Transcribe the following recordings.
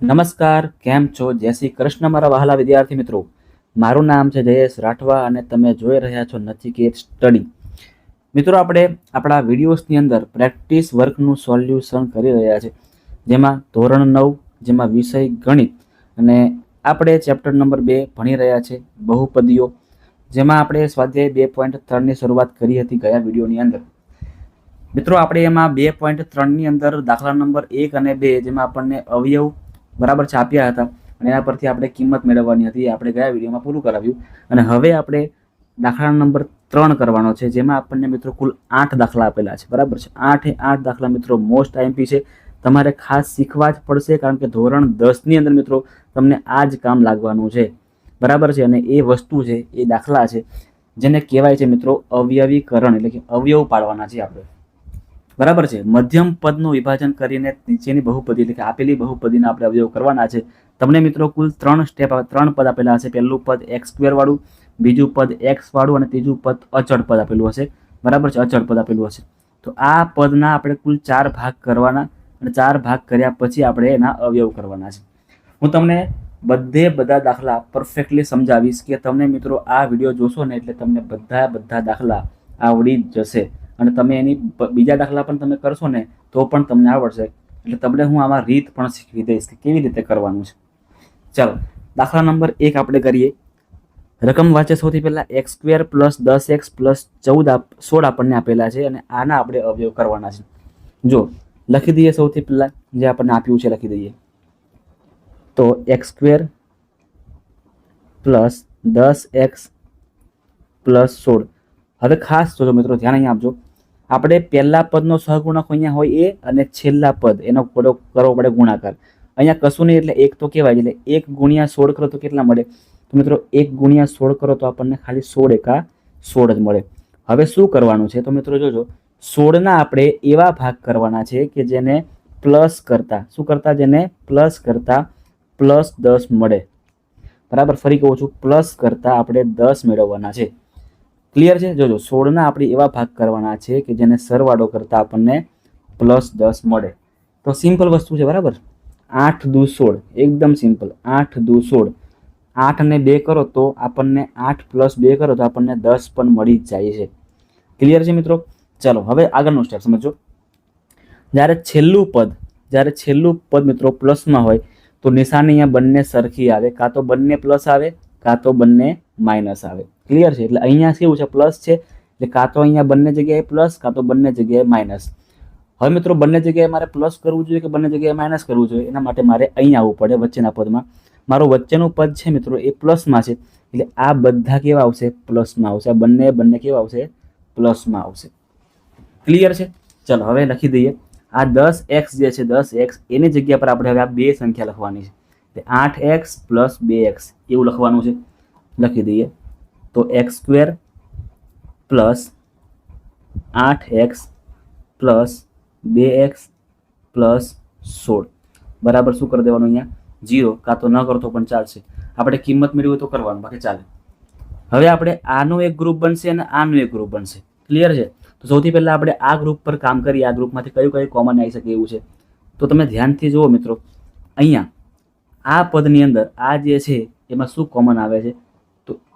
નમસ્કાર, કેમ છો? જય શ્રી કૃષ્ણ મારા વહાલા વિદ્યાર્થી મિત્રો. મારું નામ છે જયેશ રાઠવા અને તમે જોઈ રહ્યા છો નચિકેત સ્ટડી. મિત્રો, આપણે આપણા વિડીયોઝની અંદર પ્રેક્ટિસ વર્કનું સોલ્યુશન કરી રહ્યા છે. જેમાં ધોરણ નવ, જેમાં વિષય ગણિત અને આપણે ચેપ્ટર નંબર બે ભણી રહ્યા છે, બહુપદીઓ. જેમાં આપણે સ્વાધ્યાય બે પોઈન્ટ ત્રણની શરૂઆત કરી હતી ગયા વિડીયોની અંદર. મિત્રો, આપણે એમાં બે પોઈન્ટ ત્રણની અંદર દાખલા નંબર એક અને બે, જેમાં આપણને અવયવ બરાબર છાપ્યા હતા અને એના પરથી આપણે કિંમત મેળવવાની હતી આપણે ગયા વિડીયોમાં પૂરું કરાવ્યું. અને હવે આપણે દાખલા નંબર ત્રણ કરવાનો છે, જેમાં આપણને મિત્રો કુલ આઠ દાખલા આપેલા છે. બરાબર છે? આઠે આઠ દાખલા મિત્રો મોસ્ટ આઈએમપી છે. તમારે ખાસ શીખવા જ પડશે, કારણ કે ધોરણ દસની અંદર મિત્રો તમને આ જ કામ લાગવાનું છે. બરાબર છે? અને એ વસ્તુ છે, એ દાખલા છે, જેને કહેવાય છે મિત્રો અવયવીકરણ, એટલે કે અવયવ પાડવાના છે આપણે. બરાબર છે? મધ્યમ પદનું વિભાજન કરીને નીચેની બહુપદી એટલે કે આપેલી બહુપદીના આપણે અવયવ કરવાના છે. તમને મિત્રો કુલ ત્રણ સ્ટેપ ત્રણ પદ આપેલા હશે. પહેલું પદ એક્સ વાળું, બીજું પદ એક્સ વાળું અને ત્રીજું પદ અચળ પદ આપેલું હશે. બરાબર છે? અચળ પદ આપેલું હશે. તો આ પદના આપણે કુલ ચાર ભાગ કરવાના અને ચાર ભાગ કર્યા પછી આપણે એના અવયવ કરવાના છે. હું તમને બધે બધા દાખલા પરફેક્ટલી સમજાવીશ કે તમને મિત્રો આ વીડિયો જોશો ને એટલે તમને બધા બધા દાખલા આવડી જશે. અને તમે એની બીજા દાખલા પણ તમે કરશો ને, તો પણ તમને આવડશે. એટલે તમને હું આમાં રીત પણ શીખવી દઈશ કે કેવી રીતે કરવાનું છે. ચાલો, દાખલા નંબર એક આપણે કરીએ. રકમ વાંચે સૌથી પહેલાં એક્સ સ્ક્વેર પ્લસ દસ એક્સ પ્લસ ચૌદ આપ, સોળ આપણને આપેલા છે અને આના આપણે અવયવ કરવાના છે. જો, લખી દઈએ સૌથી પહેલાં, જે આપણને આપ્યું છે લખી દઈએ. તો એક્સ સ્ક્વેર પ્લસ દસ એક્સ પ્લસ સોળ. હવે ખાસ જોજો મિત્રો ધ્યાન અહીં આપજો. આપણે પહેલા પદનો સહગુણક અહીંયા હોય એ અને છેલ્લા પદ, એનો કરો કરવો પડે ગુણાકાર. અહીંયા કશું નહીં એટલે એક તો કહેવાય એટલે એક ગુણ્યા સોળ કરો તો કેટલા મળે? તો મિત્રો એક ગુણ્યા સોળ કરો તો આપણને ખાલી સોળ એકા સોળ જ મળે. હવે શું કરવાનું છે? તો મિત્રો જોજો, સોળના આપણે એવા ભાગ કરવાના છે કે જેને પ્લસ કરતા, શું કરતા? જેને પ્લસ કરતા પ્લસ દસ મળે. બરાબર, ફરી કહું છું, પ્લસ કરતા આપણે દસ મેળવવાના છે. ક્લિયર છે? જોજો, સોળના આપણે એવા ભાગ કરવાના છે કે જેને સરવાળો કરતાં આપણને પ્લસ દસ મળે. તો સિમ્પલ વસ્તુ છે, બરાબર? આઠ દુ સોળ, એકદમ સિમ્પલ આઠ દુ સોળ. આઠ અને બે કરો તો આપણને આઠ પ્લસ બે કરો તો આપણને દસ પણ મળી જ જાય છે. ક્લિયર છે મિત્રો? ચલો, હવે આગળનું સ્ટેપ સમજો જ્યારે છેલ્લું પદ, જ્યારે છેલ્લું પદ મિત્રો પ્લસમાં હોય, તો નિશાની અહીંયા બંને સરખી આવે. કાં તો બંને પ્લસ આવે, કાં તો બંને માઇનસ આવે. ક્લિયર છે. એટલે અહીંયા કેવું છે? પ્લસ છે. એટલે કાં તો અહીંયા બંને જગ્યાએ પ્લસ કાં તો બંને જગ્યાએ માઇનસ હવે મિત્રો, બંને જગ્યાએ મારે પ્લસ કરવું જોઈએ કે બંને જગ્યાએ માઇનસ કરવું જોઈએ? એના માટે મારે અહીંયા આવવું પડે વચ્ચેના પદમાં. મારું વચ્ચેનું પદ છે મિત્રો, એ પ્લસમાં છે. એટલે આ બધા કેવા આવશે? પ્લસમાં આવશે. આ બંને બંને કેવા આવશે? પ્લસમાં આવશે. ક્લિયર છે? ચલો, હવે લખી દઈએ. આ દસ એક્સ જે છે, દસ એક્સ એની જગ્યા પર આપણે હવે આ બે સંખ્યા લખવાની છે. આઠ એક્સ પ્લસ બે એક્સ એવું લખવાનું છે. લખી દઈએ. તો એક્સ સ્ક્વેર પ્લસ આઠ એક્સ પ્લસ બે એક્સ પ્લસ સોળ. બરાબર શું કરી દેવાનું અહીંયા? જીરો કાં તો ન કરતો પણ ચાલશે. આપણે કિંમત મેળવી હોય તો કરવાનું. બાકી ચાલે. હવે આપણે આનું એક ગ્રુપ બનશે અને આનું એક ગ્રુપ બનશે. ક્લિયર છે? તો સૌથી પહેલાં આપણે આ ગ્રુપ પર કામ કરીએ. આ ગ્રુપમાંથી કયું કયું કોમન આવી શકે એવું છે. તો તમે ધ્યાનથી જુઓ મિત્રો. અહીંયા આ પદની અંદર આ જે છે, એમાં શું કોમન આવે છે?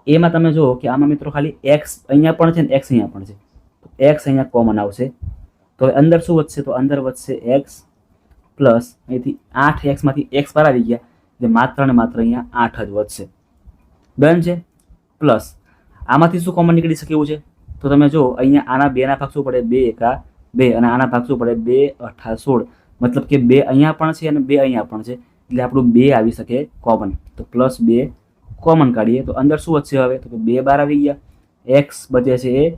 એમાં તમે જુઓ કે આમાં મિત્રો ખાલી એક્સ અહીંયા પણ છે ને એક્સ અહીંયા પણ છે. તો એક્સ અહીંયા કોમન આવશે. તો હવે અંદર શું વધશે? તો અંદર વધશે એક્સ પ્લસ અહીંથી આઠ એક્સમાંથી એક્સ પર આવી ગયા. એટલે માત્ર ને માત્ર અહીંયા આઠ જ વધશે. ડન છે? પ્લસ આમાંથી શું કોમન નીકળી શકે એવું છે? તો તમે જો અહીંયા આના બેના ભાગ શું પડે? બે એકા બે. અને આના ભાગ શું પડે? બે અઠા સોળ. મતલબ કે બે અહીંયા પણ છે અને બે અહીંયા પણ છે. એટલે આપણું બે આવી શકે કોમન તો પ્લસ બે કોમન કાઢીએ. તો અંદર શું વધશે હવે? તો બે બાર આવી ગયા. એક્સ બચે છે એ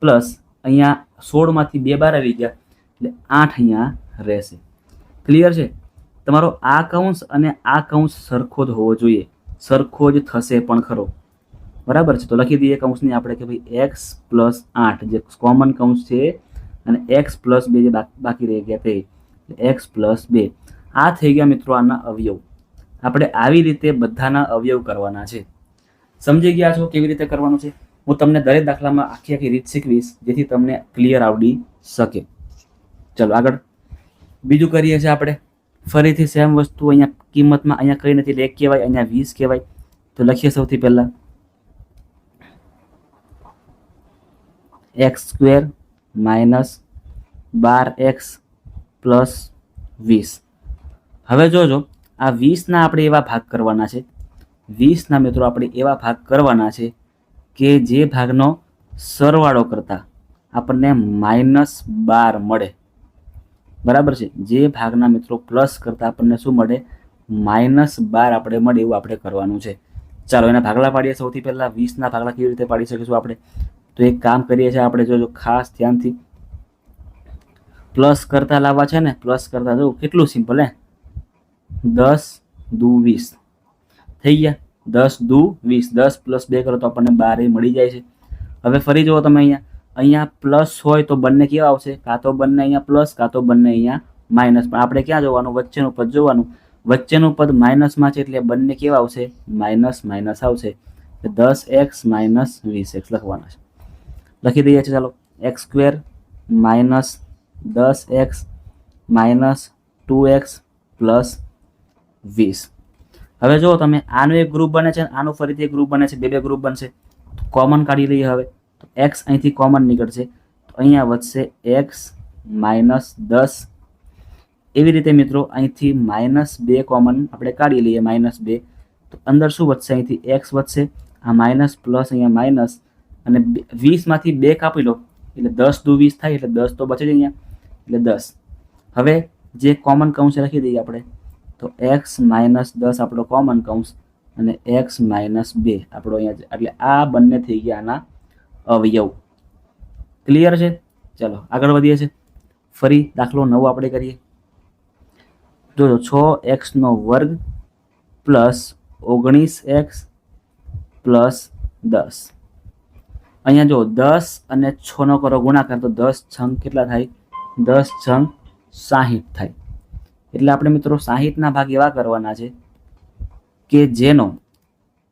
પ્લસ અહીંયા સોળમાંથી બે બાર આવી ગયા. એટલે આઠ અહીંયા રહેશે. ક્લિયર છે? તમારો આ કૌંસ અને આ કૌંસ સરખો જ હોવો જોઈએ. સરખો જ થશે પણ ખરો. બરાબર છે? તો લખી દઈએ કૌંસની આપણે કે ભાઈ એક્સ પ્લસ આઠ, જે કોમન કૌંસ છે અને એક્સ પ્લસ બે જે બાકી રહી ગયા તે. એક્સ પ્લસ બે. આ થઈ ગયા મિત્રો આના અવયવ. આપણે આવી રીતે બધાના અવયવ કરવાના છે. સમજી ગયા છો કેવી રીતે કરવાનું છે? હું તમને દરેક દાખલામાં આખી આખી રીત શીખવીશ, જેથી તમને ક્લિયર આવડી શકે. ચલો આગળ. બીજું કરીએ છીએ આપણે. ફરીથી સેમ વસ્તુ અહીંયા કિંમતમાં અહીંયા કઈ નથી, એક કહેવાય, અહીંયા વીસ કહેવાય. તો લખીએ સૌથી પહેલા. એક્સ સ્ક્વેર માઇનસ બાર એક્સ પ્લસ વીસ. હવે જોજો આ વીસના આપણે એવા ભાગ કરવાના છે. વીસના મિત્રો આપણે એવા ભાગ કરવાના છે કે જે ભાગનો સરવાળો કરતાં આપણને માઇનસ બાર મળે. બરાબર છે? જે ભાગના મિત્રો પ્લસ કરતાં આપણને શું મળે? માઇનસ બાર આપણે મળે એવું આપણે કરવાનું છે. ચાલો એના ભાગલા પાડીએ. સૌથી પહેલાં વીસના ભાગલા કેવી રીતે પાડી શકીશું આપણે? તો એક કામ કરીએ છીએ આપણે જોજો ખાસ ધ્યાનથી. પ્લસ કરતાં લાવવા છે ને? પ્લસ કરતાં જો, કેટલું સિમ્પલ, હે? દસ દુ વીસ. થઈ ગયા. દસ દુ વીસ. દસ પ્લસ બે કરો તો આપણને બાર મળી જાય છે. હવે ફરી જુઓ તમે અહીંયા. અહીંયા પ્લસ હોય તો બંને કેવા આવશે? કાં તો બંને અહીંયા પ્લસ કાં તો બંને અહીંયા માઇનસ પણ આપણે ક્યાં જોવાનું? વચ્ચેનું પદ જોવાનું. વચ્ચેનું પદ માઇનસમાં છે એટલે બંને કેવા આવશે? માઇનસ માઇનસ આવશે. દસ એક્સ માઇનસ વીસ. એક્સ લખવાના છે. લખી દઈએ છીએ ચાલો. એક્સ સ્ક્વેર માઇનસ દસ x minus two x plus વીસ. હવે જો તમે, આનું એક ગ્રુપ બને છે, આનું ફરીથી એક ગ્રુપ બને છે, બે બે ગ્રુપ બનશે. કોમન કાઢી લઈએ હવે. તો એક્સ અહીંથી કોમન નીકળશે. તો અહીંયા વધશે એક્સ માઇનસ દસ. એવી રીતે મિત્રો, અહીંથી માઇનસ બે કોમન આપણે કાઢી લઈએ માઇનસ બે. તો અંદર શું વધશે? અહીંથી એક્સ વધશે. આ માઇનસ પ્લસ અહીંયા માઇનસ અને વીસમાંથી બે કાપી લો. એટલે દસ દુ વીસ થાય, એટલે દસ તો બચે જ અહીંયા. એટલે દસ. હવે જે કોમન કૌંસ લખી દઈએ આપણે. તો એક્સ માઇનસ દસ આપણો કોમન કૌંસ અને એક્સ માઇનસ બે આપણો અહીંયા એટલે આ બંને થઈ ગયા આના અવયવ. ક્લિયર છે? ચલો, આગળ વધીએ છીએ. ફરી દાખલો નવો આપણે કરીએ. જોજો, છ એક્સનો વર્ગ પ્લસ ઓગણીસ એક્સ પ્લસ દસ. અહીંયા જો દસ અને છનો કરો ગુણાકાર, તો દસ છંગ કેટલા થાય? દસ છંગ સાહીઠ થાય. એટલે આપણે મિત્રો સાહીઠના ભાગ એવા કરવાના છે કે જેનો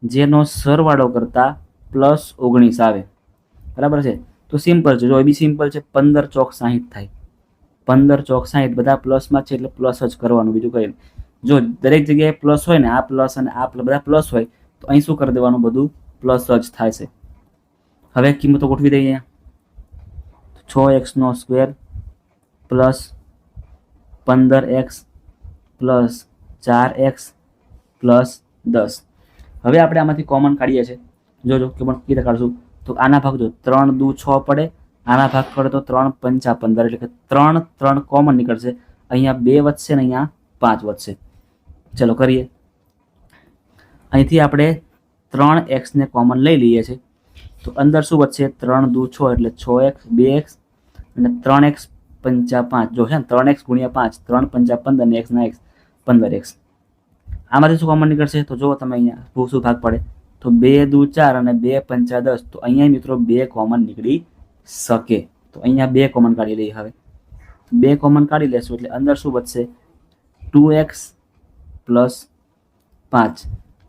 જેનો સરવાળો કરતાં પ્લસ ઓગણીસ આવે. બરાબર છે? તો સિમ્પલ છે. જો એ બી સિમ્પલ છે, પંદર ચોક સાહીઠ થાય. પંદર ચોક સાહીઠ બધા પ્લસમાં છે એટલે પ્લસ જ કરવાનું. બીજું કંઈ જો દરેક જગ્યાએ પ્લસ હોય ને, આ પ્લસ અને આ બધા પ્લસ હોય, તો અહીં શું કરી દેવાનું? બધું પ્લસ જ થાય છે. હવે કિંમતો ગોઠવી દઈએ અહીંયા. છ એક્સનો સ્ક્વેર પ્લસ પંદર એક્સ પ્લસ ચાર એક્સ પ્લસ દસ. હવે આપણે આમાંથી કોમન કાઢીએ છીએ. જોજો કે પણ કીધા કાઢશું? તો આના ભાગ જો ત્રણ દુ છ પડે, આના ભાગ પડે તો ત્રણ પંચા પંદર, એટલે કે ત્રણ ત્રણ કોમન નીકળશે. અહીંયા બે વધશે ને અહીંયા પાંચ વધશે. ચલો કરીએ. અહીંથી આપણે ત્રણ એક્સને કોમન લઈ લઈએ છીએ. તો અંદર શું વધશે? ત્રણ દુ છ, એટલે છ એક્સ, બે એક્સ, અને ત્રણ એક્સ પંચા પાંચ. જો છે ને, ત્રણ એક્સ ગુણ્યા પાંચ, ત્રણ પંચા પંદર ને એક્સના એક્સ. પંદર એક્સ આમાંથી શું કોમન નીકળશે? તો જુઓ તમે અહીંયા ભૂ શું ભાગ પડે. તો બે દુ ચાર અને બે પંચા દસ. તો અહીંયા મિત્રો બે કોમન નીકળી શકે. તો અહીંયા બે કોમન કાઢી લઈએ હવે. બે કોમન કાઢી લેશું એટલે અંદર શું વધશે? ટુ એક્સ પ્લસ પાંચ.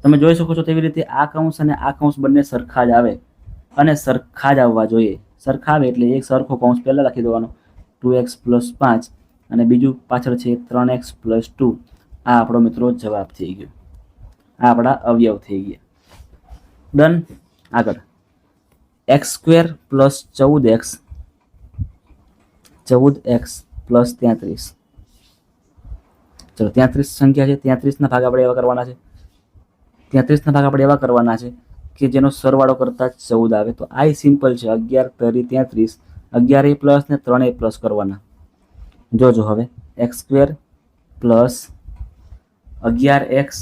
તમે જોઈ શકો છો તેવી રીતે આ કૌંસ અને આ કૌંસ બંને સરખા જ આવે. અને સરખા જ આવવા જોઈએ. સરખા આવે એટલે એક સરખો કૌંસ પહેલાં લખી દેવાનો. ટુ એક્સ પ્લસ પાંચ. અને બીજું પાછળ છે ત્રણ એક્સ પ્લસ ટુ. આ આપણો મિત્રો જવાબ થઈ ગયો. આ આપણા અવયવ થઈ ગયા. ડન આગળ. એક્સ સ્ક્વેર પ્લસ ચૌદ એક્સ ચૌદ એક્સ પ્લસ તેત્રીસ. ચલો, તેત્રીસ સંખ્યા છે. તેત્રીસના ભાગ આપણે એવા કરવાના છે. તેત્રીસના ભાગ આપણે એવા કરવાના છે કે જેનો સરવાળો કરતાં ચૌદ આવે. તો આ સિમ્પલ છે. અગિયાર, તરી, તેત્રીસ. અગિયાર એ પ્લસ ને ત્રણ એ પ્લસ કરવાના. જોજો હવે. એક્સ સ્ક્વેર પ્લસ અગિયાર એક્સ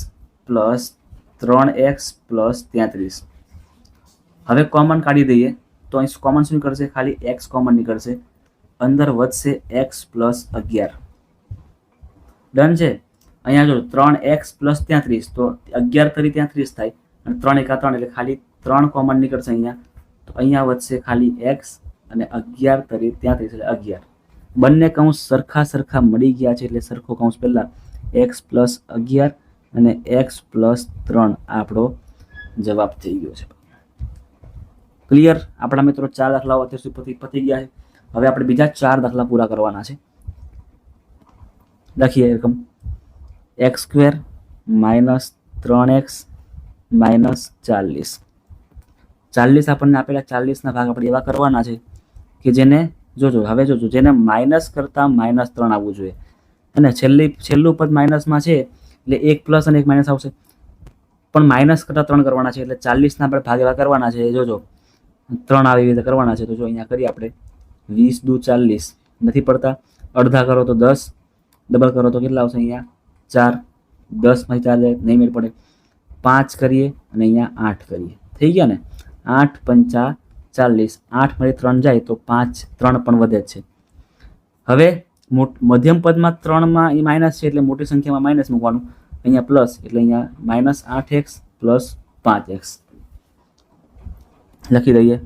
પ્લસ ત્રણ એક્સ પ્લસ તેત્રીસ. હવે કોમન કાઢી દઈએ, તો અહીં કોમન શું નીકળશે? ખાલી એક્સ કોમન નીકળશે. અંદર વધશે એક્સ પ્લસ અગિયાર. ડન છે? અહીંયા જો ત્રણ એક્સ પ્લસ તેત્રીસ, તો અગિયાર તરી તેત્રીસ થાય, અને ત્રણ એકા ત્રણ એટલે ખાલી ત્રણ કોમન નીકળશે અહીંયા. તો અહીંયા વધશે ખાલી એક્સ અને અગિયાર તરી તેત્રીસ એટલે અગિયાર. બંને કૌંસ સરખા સરખા મળી ગયા છે, એટલે સરખો કૌંસ પહેલાં એક્સ પ્લસ અગિયાર અને એક્સ પ્લસ ત્રણ આપણો જવાબ થઈ ગયો છે. ક્લિયર આપણા મિત્રો ચાર દાખલાઓ અત્યાર સુધી પતી ગયા છે. હવે આપણે બીજા ચાર દાખલા પૂરા કરવાના છે. લખીએ એકમ. એક્સ સ્ક્વેર માઇનસ ત્રણ એક્સ માઇનસ ચાલીસ. ચાલીસ આપણને આપેલા ચાલીસના ભાગ આપણે એવા કરવાના છે કે જેને જોજો, હવે જોજો, જેને માઇનસ કરતાં માઇનસ ત્રણ આવવું જોઈએ. અને છેલ્લી છેલ્લું પદ માઇનસમાં છે, એટલે એક પ્લસ અને એક માઇનસ આવશે. પણ માઇનસ કરતાં ત્રણ કરવાના છે, એટલે ચાલીસના આપણે ભાગેલા કરવાના છે જોજો ત્રણ આવી રીતે કરવાના છે, તો જો અહીંયા કરીએ આપણે. વીસ દુ ચાલીસ. નથી પડતા. અડધા કરો તો દસ. ડબલ કરો તો કેટલા આવશે અહીંયા? ચાર. દસમાંથી ચાર જાય, નહીં મેળ પડે. પાંચ કરીએ અને અહીંયા આઠ કરીએ. થઈ ગયા ને? આઠ પંચા ચાલીસ. આઠમાંથી ત્રણ જાય તો પાંચ. ત્રણ પણ વધે જ છે. હવે મધ્યમ પદમાં ત્રણમાં એ માઇનસ છે એટલે મોટી સંખ્યામાં માઇનસ મૂકવાનું. અહીંયા પ્લસ એટલે અહીંયા માઇનસ આઠ એક્સ પ્લસ પાંચ એક્સ લખી દઈએ.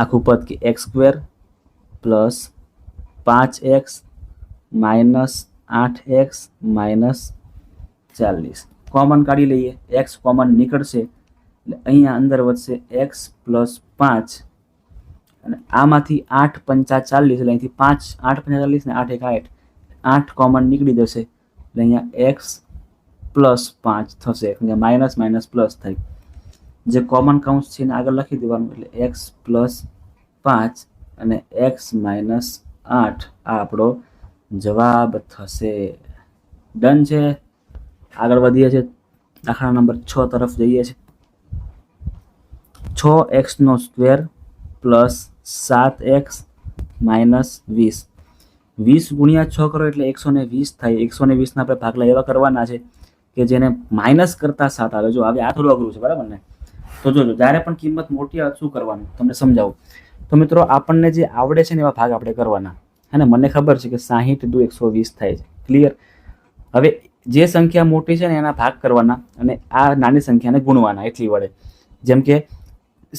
આખું પદ કે એક્સ સ્ક્વેર પ્લસ પાંચ એક્સ માઇનસ આઠ એક્સ માઇનસ ચાલીસ. કોમન કાઢી લઈએ. એક્સ કોમન નીકળશે. એટલે અહીંયા અંદર વધશે એક્સ પ્લસ પાંચ અને આમાંથી આઠ પંચા ચાલીસ, એટલે અહીંથી પાંચ, આઠ પંચા ચાલીસ ને આઠ એક આઠ. આઠ કોમન નીકળી જશે, એટલે અહીંયા એક્સ પ્લસ પાંચ થશે અહીંયા માઇનસ માઇનસ પ્લસ થાય. જે કોમન કાઉન્સ છે એને આગળ લખી દેવાનું, એટલે એક્સ પ્લસ પાંચ અને એક્સ માઇનસ આઠ આ આપણો જવાબ થશે. ડન છે? આગળ વધીએ છીએ. દાખલા નંબર છ તરફ જઈએ છીએ. છ એક્સનો સ્ક્વેર પ્લસ સાત એક્સ માઇનસ વીસ. વીસ ગુણ્યા છ કરો એટલે એકસો ને વીસ થાય. એકસો ને વીસના આપણે ભાગલા એવા કરવાના છે કે જેને માઇનસ કરતાં સાત આવે. જો હવે આ થોડું અઘરું છે, બરાબર ને? તો જોજો, જ્યારે પણ કિંમત મોટી આવે, શું કરવાનું? તમને સમજાવું. તો મિત્રો, આપણને જે આવડે છે ને એવા ભાગ આપણે કરવાના. અને મને ખબર છે કે સાહીઠ દુ એકસો વીસ થાય છે. ક્લિયર હવે જે સંખ્યા મોટી છે ને એના ભાગ કરવાના અને આ નાની સંખ્યાને ગુણવાના એટલી વડે. જેમ કે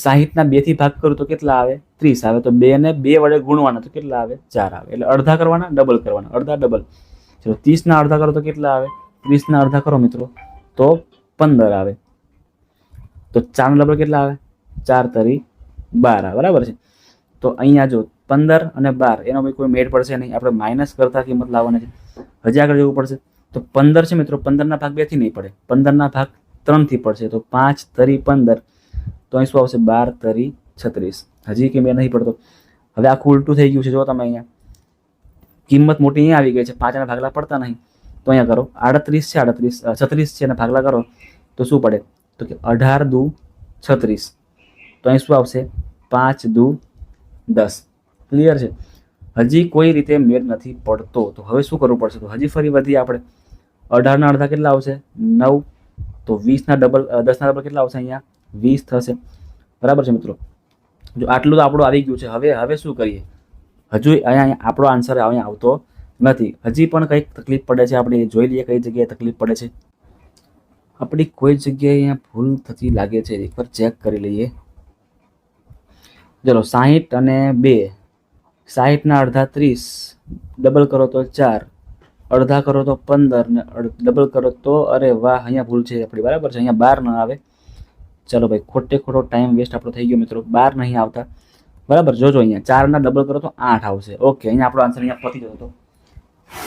સાહીઠના બેથી ભાગ કરું તો કેટલા આવે? ત્રીસ આવે. તો બે ને બે વડે ગુણવાના તો કેટલા આવે? ચાર આવે. એટલે અડધા કરવાના ડબલ કરવાના. અડધા ડબલ ચલો, ત્રીસના અડધા કરો તો કેટલા આવે? ત્રીસના અડધા કરો મિત્રો, તો પંદર આવે. તો ચારનો ડબલ કેટલા આવે? ચાર તરી બાર આવે. બરાબર છે? તો અહીંયા જો પંદર અને બાર, એનો કોઈ મેળ પડશે નહીં. આપણે માઇનસ કરતા કિંમત લાવવાની છે. હજી આગળ જવું પડશે. તો પંદર છે મિત્રો, પંદરના ભાગ બેથી નહીં પડે. પંદરના ભાગ ત્રણથી પડશે. તો પાંચ તરી પંદર. તો અહીં શું આવશે બાર તરી છત્રીસ. હજી કે મેં નહીં પડતો. હવે આખું ઉલટું થઈ ગયું છે, જો તમે અહીંયા. કિંમત મોટી અહીંયા આવી ગઈ છે પાંચના ભાગલા પડતા નહીં. તો અહીંયા કરો, આડત્રીસ છે, આડત્રીસ છત્રીસ છે અને ભાગલા કરો, તો શું પડે? તો કે અઢાર દુ છત્રીસ. તો અહીં શું આવશે પાંચ દુ દસ. ક્લિયર છે? હજી કોઈ રીતે મેળ નથી પડતો. તો હવે શું કરવું પડશે? તો હજી ફરી વધીએ આપણે. અઢારના અડધા કેટલા આવશે? નવ. તો વીસના ડબલ દસના ડબલ કેટલા આવશે અહીંયા? વીસ થશે. બરાબર છે મિત્રો? જો આટલું તો આપણું આવી ગયું છે, હવે હવે શું કરીએ? હજુ અહીંયા આપણો આન્સર અહીંયા આવતો નથી. હજી પણ કંઈક તકલીફ પડે છે, આપણે જોઈ લઈએ કઈ જગ્યાએ તકલીફ પડે છે. આપણી કોઈ જગ્યાએ અહીંયા ભૂલ થતી લાગે છે, એકવાર ચેક કરી લઈએ. ચલો, સાહીઠ અને બે. સાહીઠના અડધા ત્રીસ. ડબલ કરો તો ચાર. અડધા કરો તો પંદર ને ડબલ કરો તો, અરે વાહ, અહીંયા ભૂલ છે આપણી. બરાબર છે? અહીંયા બાર ન આવે. ચલો ભાઈ, ખોટે ખોટો ટાઈમ વેસ્ટ આપણો થઈ ગયો મિત્રો, બાર નહીં આવતા. બરાબર? જોજો અહીંયા, ચારના ડબલ કરો તો આઠ આવશે. ઓકે અહીંયા આપણો આન્સર અહીંયા પતી જતો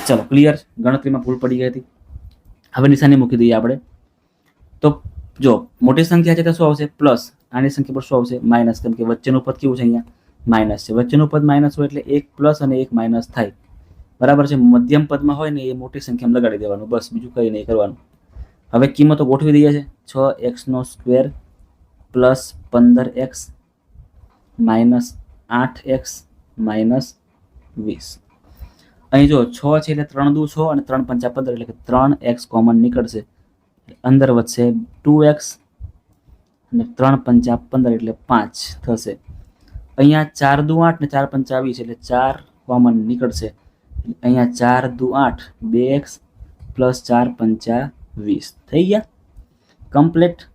ચલો ક્લિયર ગણતરીમાં ભૂલ પડી ગઈ હતી. હવે નિશાની મૂકી દઈએ આપણે. તો જો, મોટી સંખ્યા છે તો શું આવશે? પ્લસ આની સંખ્યા પર શું આવશે? માઇનસ કેમ કે વચ્ચેનું પદ કેવું છે અહીંયા? માઇનસ છે. વચ્ચેનું પદ માઇનસ હોય એટલે એક પ્લસ અને એક માઇનસ થાય. બરાબર છે? મધ્યમ પદમાં હોય ને એ મોટી સંખ્યામાં લગાડી દેવાનું. બસ, બીજું કંઈ નહીં કરવાનું. હવે કિંમતો ગોઠવી દઈએ છે. છ એક્સનો સ્ક્વેર પ્લસ પંદર એક્સ માઇનસ આઠ એક્સ માઇનસ વીસ. અહીં જો છ છે એટલે ત્રણ દુ છ અને ત્રણ પંચા પંદર એટલે કે ત્રણ એક્સ કોમન નીકળશે. અંદર વધશે ટુ એક્સ અને ત્રણ પંચા પંદર એટલે પાંચ થશે. અહીંયા ચાર દુ આઠ ને ચાર પંચા વીસ એટલે ચાર કોમન નીકળશે. અહીંયા ચાર દુ આઠ બે એક્સ પ્લસ ચાર પંચા વીસ. થઈ ગયા? કમ્પ્લીટ?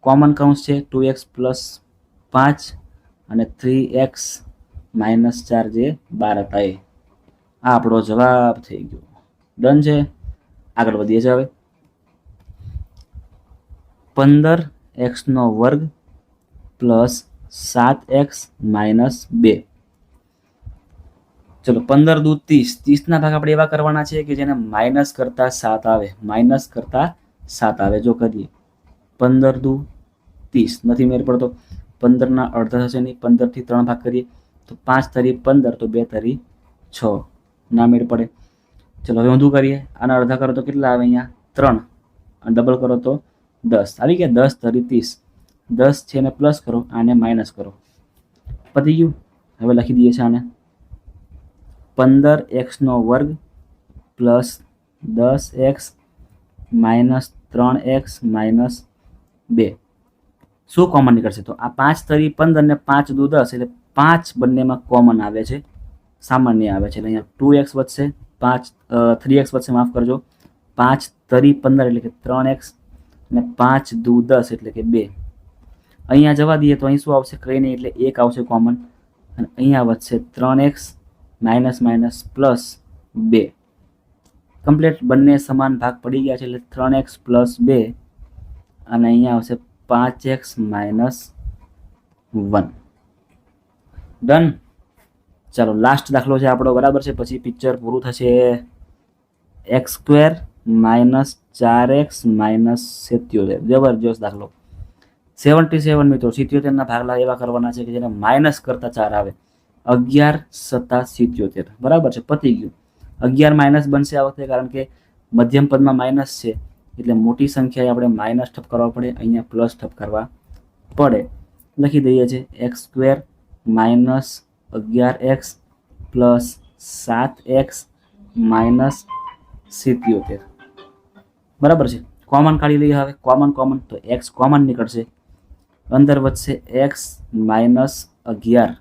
કોમન કાઉન્સ છે ટુ એક્સ પ્લસ પાંચ અને થ્રી એક્સ માઇનસ ચાર જે બાર હતા એ. આ આપણો જવાબ થઈ ગયો. ડન છે? આગળ વધીએ છીએ હવે. પંદર એક્સનો વર્ગ પ્લસ સાત એક્સ માઇનસ બે. ચલો, પંદર દુ ત્રીસ. ત્રીસના ભાગ આપણે એવા કરવાના છે કે જેને માઇનસ કરતા સાત આવે. માઇનસ કરતા સાત આવે. જો કરીએ. પંદર દુ ત્રીસ. નથી મેળ પડતો. પંદરના અડધા થશે નહીં. પંદરથી ત્રણ ભાગ કરીએ. તો પાંચ તરી પંદર, તો બે તરી છ. ના મેળ પડે. ચલો, હવે ઊંધું કરીએ? આના અડધા કરો તો કેટલા આવે અહીંયા? ત્રણ. અને ડબલ કરો તો દસ. આવી ગયા દસ તરી ત્રીસ. દસ છે ને પ્લસ કરો, આને માઇનસ કરો. પતી ગયું? હવે લખી દઈએ છે આને. પંદર એક્સનો વર્ગ પ્લસ દસ એક્સ માઇનસ ત્રણ એક્સ માઇનસ બે. શું કોમન નીકળશે? તો આ પાંચ તરી પંદર ને પાંચ દુ દસ એટલે પાંચ બંનેમાં કોમન આવે છે. સામાન્ય આવે છે. એટલે અહીંયા ટુ એક્સ વધશે. પાંચ થ્રી એક્સ વધશે. માફ કરજો. પાંચ તરી પંદર એટલે કે ત્રણ એક્સ અને પાંચ દુ દસ એટલે કે બે. અહીંયા જવા દઈએ તો અહીં શું આવશે? કંઈ નહીં, એટલે એક આવશે કોમન અને અહીંયા વધશે ત્રણ એક્સ માઇનસ માઇનસ પ્લસ બે. કમ્પ્લીટ બંને સમાન ભાગ પડી ગયા છે એટલે ત્રણ એક્સ પ્લસ બે. અને અહીંયા આવશે પાંચ એક્સ માઇનસ વન. ડન. ચાલો લાસ્ટ દાખલો છે આપણો, બરાબર છે? પછી પિક્ચર પૂરું થશે એક્સ સ્ક્વેર માઇનસ ચાર એક્સ માઇનસ સિત્યોતેર. જબરજસ્ત દાખલો. સેવન્ટી સેવન મિત્રો સિત્યોતેરના ભાગલા એવા કરવાના છે કે જેને માઇનસ કરતા ચાર આવે. અગિયાર સત્તા સિત્યોતેર. બરાબર છે? પતી ગયું. અગિયાર માઇનસ બનશે આ વખતે કારણ કે મધ્યમ પદમાં માઇનસ છે. એટલે મોટી સંખ્યાએ આપણે માઇનસ ઠપ કરવા પડે, અહીંયા પ્લસ ઠપ કરવા પડે. લખી દઈએ છીએ એક્સ સ્ક્વેર માઇનસ અગિયાર એક્સ પ્લસ સાત એક્સ માઇનસ સિત્યોતેર. બરાબર છે? કોમન કાઢી લઈએ હવે. કોમન કોમન તો એક્સ કોમન નીકળશે. અંદર વધશે એક્સ માઇનસ અગિયાર.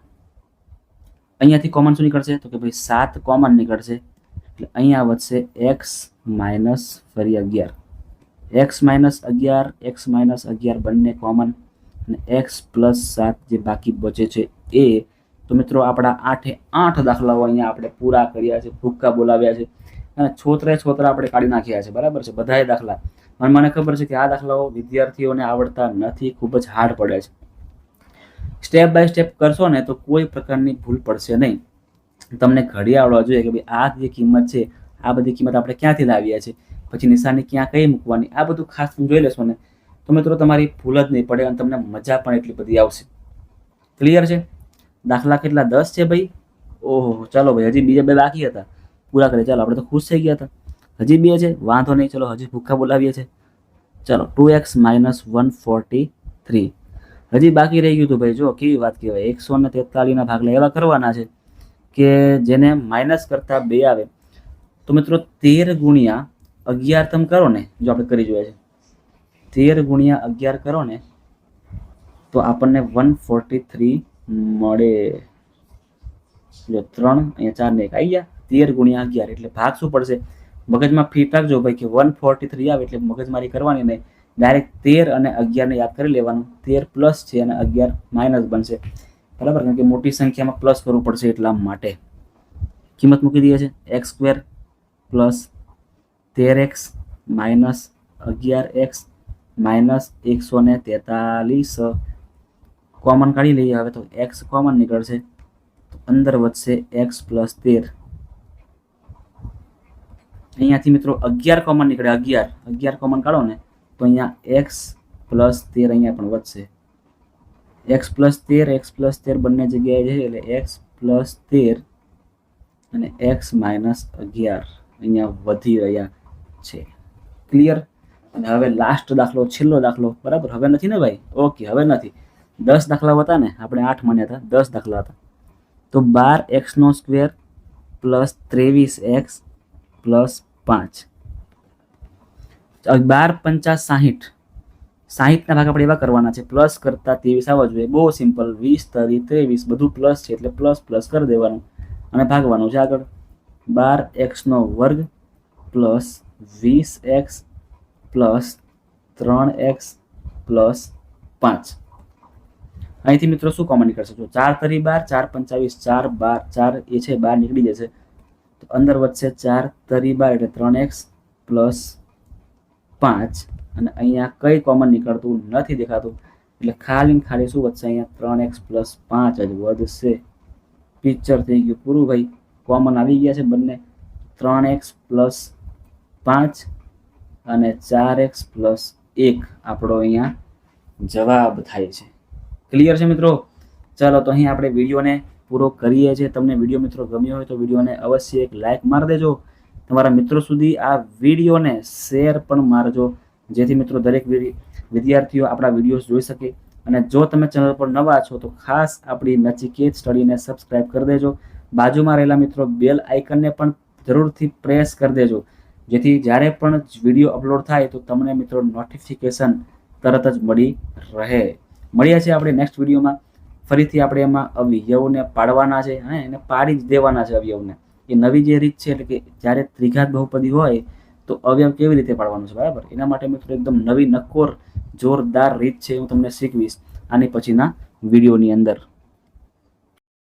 અહીંયાથી કોમન શું નીકળશે? તો કે ભાઈ સાત કોમન નીકળશે. એટલે અહીંયા વધશે એક્સ માઇનસ ફરી અગિયાર. એક્સ માઇનસ અગિયાર એક્સ માઇનસ અગિયાર બંને કોમન અને એક્સ પ્લસ સાત જે બાકી બચે છે એ, તો મિત્રો આપણા આઠે આઠ દાખલાઓ અહીંયા આપણે પૂરા કર્યા છે, ભૂક્કા બોલાવ્યા છે અને છોતરે છોતરા આપણે કાઢી નાખ્યા છે, બરાબર છે બધાએ દાખલા. પણ મને ખબર છે કે આ દાખલાઓ વિદ્યાર્થીઓને આવડતા નથી, ખૂબ જ હાર્ડ પડે છે. સ્ટેપ બાય સ્ટેપ કરશો ને તો કોઈ પ્રકારની ભૂલ પડશે નહીં. તમને ઘડી આવડવા જોઈએ કે ભાઈ આ જે કિંમત છે, આ બધી કિંમત આપણે ક્યાંથી લાવીએ છીએ? પછી નિશાની ક્યાં કઈ મૂકવાની? આ બધું ખાસ તમે જોઈ લેશો ને, તો મિત્રો તમારી ભૂલ જ નહીં પડે અને તમને મજા પણ એટલી બધી આવશે. ક્લિયર છે? દાખલા કેટલા? દસ છે ભાઈ? ઓહો, ચાલો ભાઈ, હજી બીજા બે બાકી હતા. પૂરા કરે, ચાલો, આપણે તો ખુશ થઈ ગયા હતા. હજી બે છે? વાંધો નહીં, ચલો, હજી ભૂખા બોલાવીએ છીએ ચાલો, two x minus one forty three. હજી બાકી રહી ગયું હતું ભાઈ, જો, કેવી વાત કહેવાય? એકસો ને તેતાલીસના ભાગલા એવા કરવાના છે કે જેને માઇનસ કરતાં બે આવે. તો મિત્રો, તેર ગુણ્યા અગિયાર તમે કરો ને, જો આપણે કરી જોઈએ છે. તેર ગુણ્યા અગિયાર કરો ને, તો આપણને વન ફોર્ટી થ્રી મળે. જો ત્રણ, અહીંયા ચાર ને એક આવી ગયા. તેર ગુણ્યા અગિયાર, એટલે ભાગ શું પડશે? મગજમાં ફીટ રાખજો ભાઈ કે વન ફોર્ટી થ્રી આવે એટલે મગજમારી કરવાની નહીં. ડાયરેક્ટ તેર અને અગિયારને યાદ કરી લેવાનું. તેર પ્લસ છે અને અગિયાર માઇનસ બનશે. બરાબર? કારણ કે મોટી સંખ્યામાં પ્લસ કરવું પડશે એટલા માટે. કિંમત મૂકી દઈએ છે. એક્સ સ્ક્વેર પ્લસ તેર એક્સ માઇનસ અગિયાર એક્સ માઇનસ એકસો ને તેતાલીસ. કોમન કાઢી લઈએ હવે તો એક્સ કોમન નીકળશે. તો અંદર વધશે એક્સ પ્લસ તેર. અહીંયાથી મિત્રો અગિયાર કોમન નીકળે, અગિયાર. અગિયાર કોમન કાઢો ને, તો અહીંયા એક્સ પ્લસ તેર અહીંયા પણ વધશે. એક્સ પ્લસ તેર એક્સ પ્લસ તેર બંને જગ્યાએ છે એટલે એક્સ પ્લસ તેર અને એક્સ માઇનસ અગિયાર. અહીંયા વધી રહ્યા. છે. ક્લિયર અને હવે લાસ્ટ દાખલો, છેલ્લો દાખલો, બરાબર? હવે નથી ને ભાઈ? ઓકે હવે નથી. દસ દાખલા હતા ને, આપણે આઠ માન્યા હતા. દસ દાખલા હતા. તો બાર એક્સનો સ્ક્વેર પ્લસ ત્રેવીસ એક્સ પ્લસ પાંચ. બાર પંચા સાહીઠ. સાહીઠના ભાગ આપણે એવા કરવાના છે. પ્લસ કરતા ત્રેવીસ આવવા જોઈએ. બહુ સિમ્પલ વીસ તરી ત્રેવીસ. બધું પ્લસ છે એટલે પ્લસ પ્લસ કરી દેવાનું. અને ભાગવાનું છે આગળ. બાર એક્સનો વર્ગ પ્લસ વીસ એક્સ પ્લસ ત્રણ એક્સ પ્લસ પાંચ. અહીંથી મિત્રો શું કોમન નીકળશે? જો ચાર તરી બાર, ચાર પંચાવીસ, ચાર બાર, ચાર એ છે, બાર નીકળી જશે. તો અંદર વધશે ચાર તરી બાર એટલે ત્રણ એક્સ પ્લસ પાંચ. અને અહીંયા કંઈ કોમન નીકળતું નથી દેખાતું. એટલે ખાલી ખાલી શું વધશે? અહીંયા ત્રણ એક્સ પ્લસ પાંચ જ વધશે. પિક્ચર થઈ ગયું પૂરું, ભાઈ. કોમન આવી ગયા છે બંને. ત્રણ એક્સ પ્લસ પાંચ અને ચાર એક્સ પ્લસ એક. આપણો અહીંયા જવાબ થાય છે. ક્લિયર છે મિત્રો? ચાલો તો અહીં આપણે વિડીયોને પૂરો કરીએ છીએ. તમને વીડિયો મિત્રો ગમ્યો હોય તો વિડીયોને અવશ્ય એક લાઈક મારી દેજો. તમારા મિત્રો સુધી આ વિડીયોને શેર પણ મારજો, જેથી મિત્રો દરેક વિદ્યાર્થીઓ આપણા વિડીયોઝ જોઈ શકે. અને જો તમે ચેનલ પર નવા છો તો ખાસ આપણી નચિકેત સ્ટડીને સબસ્ક્રાઇબ કરી દેજો. બાજુમાં રહેલા મિત્રો બેલ આઇકનને પણ જરૂરથી પ્રેસ કરી દેજો. જેથી જ્યારે પણ વીડિયો અપલોડ થાય તો તમને મિત્રો નોટિફિકેશન તરત જ મળી રહે. મળ્યા છે આપણે નેક્સ્ટ વિડીયોમાં ફરીથી આપણે એમાં અવયવને પાડવાના છે અને એને પાડી જ દેવાના છે અવયવને. એ નવી જે રીત છે, એટલે કે જ્યારે ત્રિઘાત બહુપદી હોય, તો અવયવ કેવી રીતે પાડવાનું છે, બરાબર? એના માટે મિત્રો એકદમ નવી નક્કોર જોરદાર રીત છે, હું તમને શીખવીશ આની પછીના વિડીયોની અંદર.